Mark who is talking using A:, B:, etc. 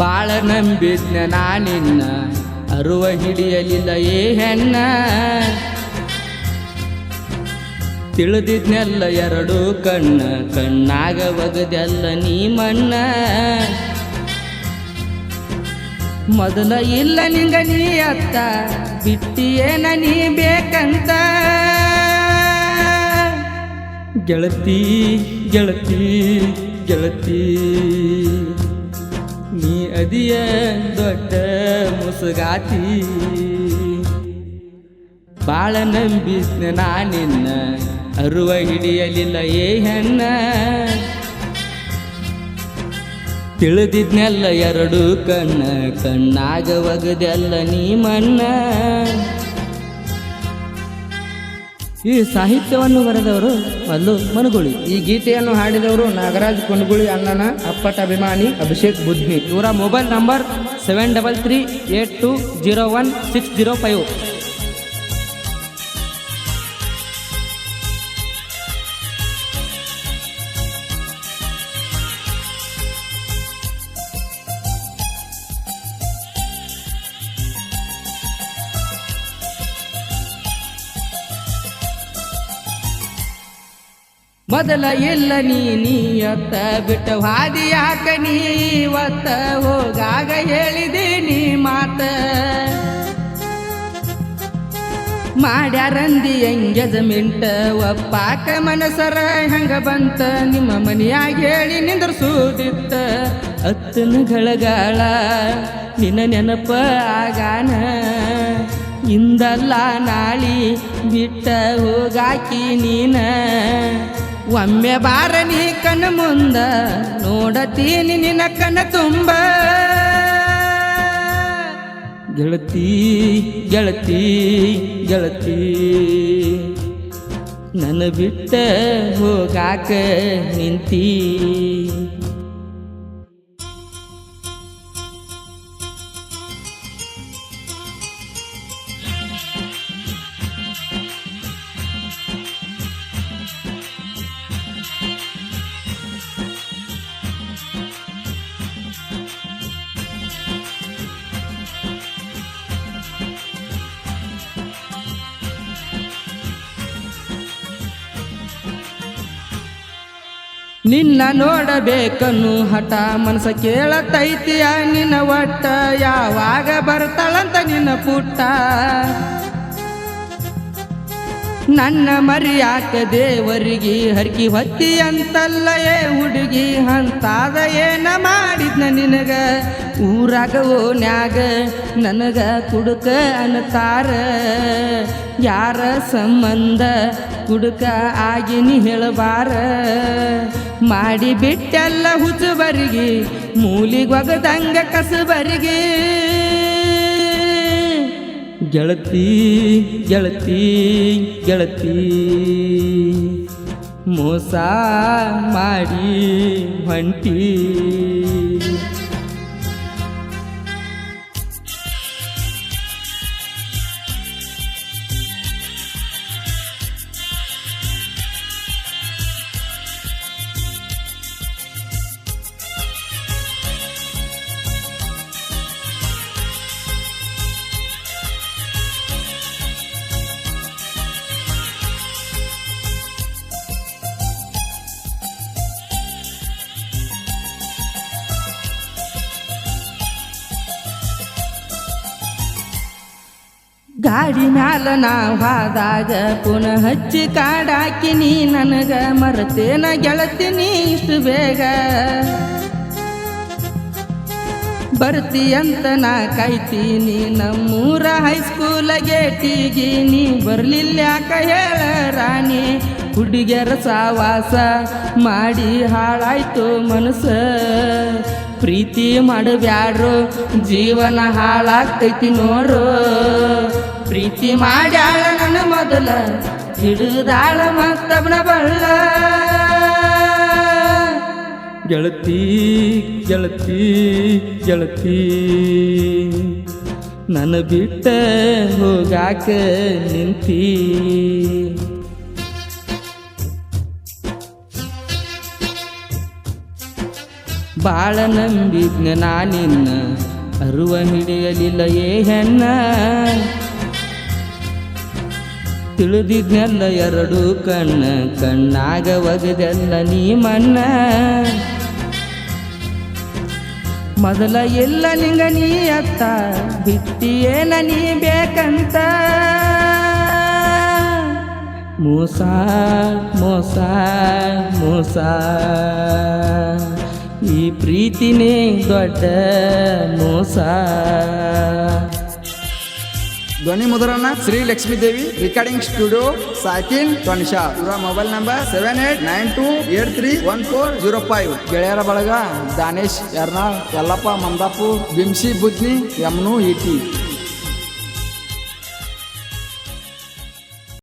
A: ಬಾಳ ನಂಬಿದ್ನ ನಾನಿನ್ನ, ಅರುವ ಹಿಡಿಯಲಿಲ್ಲ ಏ ಹೆಣ್ಣ. ತಿಳಿದಿದ್ನೆಲ್ಲ ಎರಡು ಕಣ್ಣ, ಕಣ್ಣಾಗ ಒಗದೆಲ್ಲ ನೀ ಮಣ್ಣ. ಮೊದಲ ಇಲ್ಲ ನಿಂಗ ನೀ ಅತ್ತ ಬಿಟ್ಟಿಯೇನ ನೀ ಬೇಕಂತ. ಗೆಳತಿ ಗೆಳತಿ ಗೆಳತಿ. ನೀ ಅದಿಯ ದೊಡ್ಡ ಮುಸುಗಾತಿ. ಬಾಳ ನಂಬಿಸ್ನ ನಾನಿನ್ನ ಅರುವ ಹಿಡಿಯಲಿಲ್ಲ ಏ ಹೆಣ್ಣ. ತಿಳಿದಿದ್ನೆಲ್ಲ ಎರಡು ಕಣ್ಣ, ಕಣ್ಣಾಗ ಒಗದೆಲ್ಲ ನೀ ಮಣ್ಣ. ಈ ಸಾಹಿತ್ಯವನ್ನು ಬರೆದವರು ಮಲ್ಲು ಮನುಗುಳಿ.
B: ಈ ಗೀತೆಯನ್ನು ಹಾಡಿದವರು ನಾಗರಾಜ್ ಕುಣಗುಳಿ ಅಣ್ಣನ ಅಪ್ಪಟ ಅಭಿಮಾನಿ ಅಭಿಷೇಕ್ ಬುದ್ಧಿ.
A: ಇವರ mobile number seven double three eight two zero one six zero five. ಮೊದಲ ಎಲ್ಲ ನೀ ನೀಯತ್ತ ಬಿಟ್ಟು ಹಾದಿ ಯಾಕ ನೀ ಇವತ್ತ ಹೋಗಾಗ ಹೇಳಿದೆ ನೀ ಮಾತ. ಮಾಡ್ಯಾರಂದಿ ಎಂಗೇಜ್ಮೆಂಟ್, ಒಪ್ಪಾಕ ಮನಸರ ಹೆಂಗ ಬಂತ, ನಿಮ್ಮ ಮನೆಯಾಗ ಹೇಳಿ ನಿಂದ್ರಸೂದಿತ್ತ. ಅತ್ತನ ಗಳಗಾಳ, ನಿನ್ನ ನೆನಪ ಆಗಾನ. ಇಂದಲ್ಲ ನಾಳಿ ಬಿಟ್ಟ ಹೋಗಾಕಿ ನೀನ. ಒಮ್ಮೆ ಬಾರ ನೀ ಕಣ್ಣು ಮುಂದ ನೋಡತೀನಿ ನಿನ್ನ ಕಣ ತುಂಬ. ಗೆಳತಿ ಗೆಳತಿ ಗೆಳತಿ, ನನ್ನ ಬಿಟ್ಟ ಹೋಗಾಕ ನಿಂತಿ. ನಿನ್ನ ನೋಡಬೇಕನ್ನು ಹಠ ಮನಸ ಕೇಳತೈತಿಯ ನಿನ್ನ ಒಟ್ಟ. ಯಾವಾಗ ಬರ್ತಾಳಂತ ನಿನ್ನ ಪುಟ್ಟ. ನನ್ನ ಮರಿಯಾಕ ದೇವರಿಗೆ ಹರ್ಕಿ ಹೊತ್ತಿ ಅಂತಲ್ಲ ಏ ಹುಡುಗಿ ಅಂತಾದ ಏನ ಮಾಡಿದ್ನ ನಿನಗ. ಊರಾಗ ಓನ್ಯಾಗ ನನಗ ಕುಡುಕ ಅನ್ನತಾರ. ಯಾರ ಸಂಬಂಧ ಕುಡುಕ ಆಗಿನಿ ಹೇಳಬಾರ. ಮಾಡಿ ಬಿಟ್ಟೆಲ್ಲ ಹುಚ್ಚುಬರಿಗೆ ಮೂಲಿಗೊಗದಂಗ ಕಸಬರಿಗೆ ಗೆಳತಿ ಗೆಳತಿ ಗೆಳತಿ ಮೋಸ ಮಾಡಿ ಹೊಂಟಿ. ಗಾಡಿ ಮ್ಯಾಲ ಹಾದಾಗ ಪುನಃ ಹಚ್ಚಿ ಕಾಡಾಕಿನಿ ನನಗ ಮರತೇನ ಗೆಳತೀನಿ ಇಷ್ಟು ಬೇಗ. ಬರ್ತಿ ಅಂತ ನಾ ಕಾಯ್ತೀನಿ ನಮ್ಮೂರ ಹೈಸ್ಕೂಲ ಗೇಟಿಗೆ, ನೀ ಬರ್ಲಿಲ್ಲ ಯಾಕ ಹೇಳ ರಾಣಿ? ಹುಡುಗಿಯರ ಸಾವಾಸ ಮಾಡಿ ಹಾಳಾಯ್ತು ಮನಸ್ಸ. ಪ್ರೀತಿ ಮಾಡಬ್ಯಾಡ್ರು, ಜೀವನ ಹಾಳಾಗ್ತೈತಿ ನೋಡ್ರು. ಪ್ರೀತಿ ಮಾಡ್ಯಾಳ ನನ್ನ ಮೊದಲ, ಹಿಡಿದಾಳ ಮತ್ತಬ್ನ ಬಳ್ಳ. ಗೆಳತಿ ಗೆಳತಿ ಗೆಳತಿ, ನನ್ನ ಬಿಟ್ಟ ಹೋಗಾಕ ನಿಂತಿ. ಬಾಳ ನಂಬಿದ್ನ ನಾನಿನ್ನ, ಅರುವ ಹಿಡಿಯಲಿಲ್ಲ ಏ ಹೆಣ್ಣ. ತಿಳಿದಿದ್ನೆಲ್ಲ ಎರಡು ಕಣ್ಣ, ಕಣ್ಣಾಗ ಒಗದೆಲ್ಲ ನೀ ಮನ್ನ ಮೊದಲ ಎಲ್ಲ ನಿಂಗ ನೀ ಅತ್ತ ಬಿಟ್ಟಿಯೇನ ನೀ ಬೇಕಂತ. ಮೋಸ ಮೋಸ ಮೋಸ. ಈ ಪ್ರೀತಿನೇ ದೊಡ್ಡ ಮೋಸ.
C: ಧ್ವನಿ ಮುದ್ರಣ ಶ್ರೀ ಲಕ್ಷ್ಮೀ ದೇವಿ ರೆಕಾರ್ಡಿಂಗ್ ಸ್ಟುಡಿಯೋ ಸಾಕಿನ್ ತೊನ್ಶಾ ಇವರ mobile number seven eight nine two eight three one four zero five ಗೆಳೆಯರ ಬಳಗ ದಾನೇಶ್ ಯರ್ನಾಳ್ ಯಲ್ಲಪ್ಪ, ಮಂದಾಪು ಬಿಮ್ಸಿ ಬುಜ್ನಿ, ಯಮ್ನು ಇಟಿ